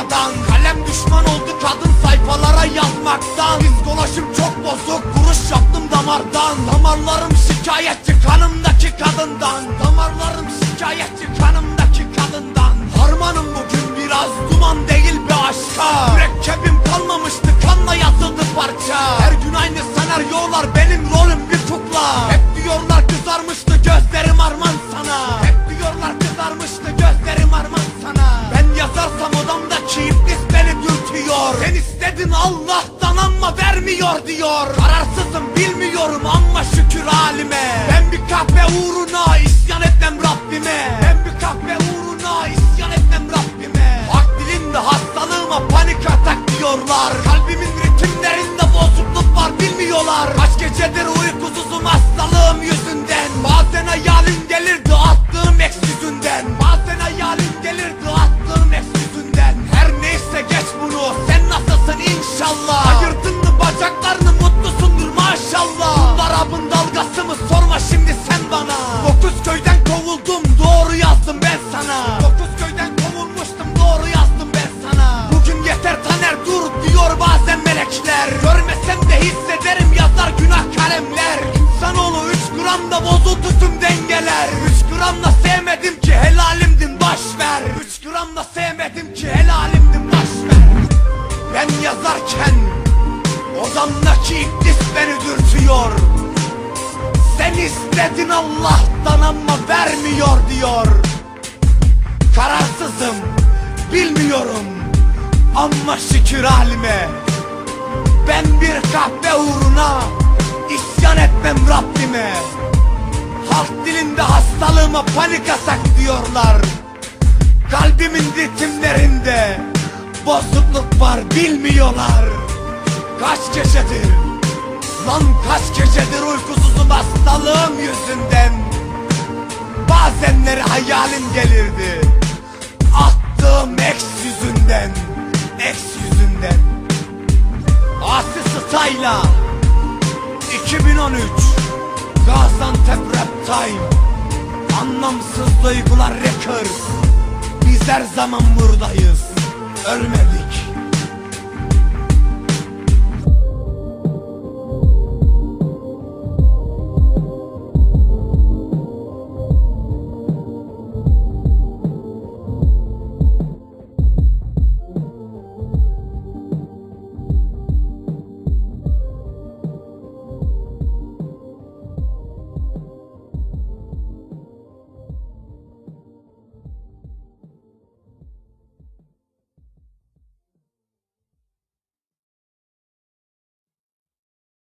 Durmadan Kalem düşman oldu kadın sayfalara yazmaktan. Psikolojim çok bozuk kuruş yaptım damardan. Damarlarım şikayetçi kanımdaki kadından. Damarlarım şikayetçi kanımdaki Allah'tan ama vermiyor diyor. Kararsızım bilmiyorum ama şükür halime. Ben bir kahve uğruna isyan etmem Rabbime. Ben bir kahve uğruna isyan etmem Rabbime. Hak dilinde hastalığıma panik atak diyorlar. Kalbimin bozuldu tüm dengeler. Üç gramla sevmedim ki helalimdin baş ver. Üç gramla sevmedim ki helalimdin baş ver. Ben yazarken Odamdaki iblis beni dürtüyor. Sen istedin Allah'tan ama vermiyor diyor. Kararsızım bilmiyorum. Ama şükür halime. Ben bir kahve uğruna isyan etmem Rabbime Halk dilinde hastalığıma panik atak diyorlar. Kalbimin ritimlerinde bozukluk var bilmiyorlar. Kaç gecedir Lan kaç gecedir uykusuzum hastalığım yüzünden. Bazenleri hayalim gelirdi Attığım ex yüzünden Ex yüzünden. Asi Style'a 2013 Gaziantep Time. Anlamsız duygular record. Biz her zaman buradayız. Ölmedik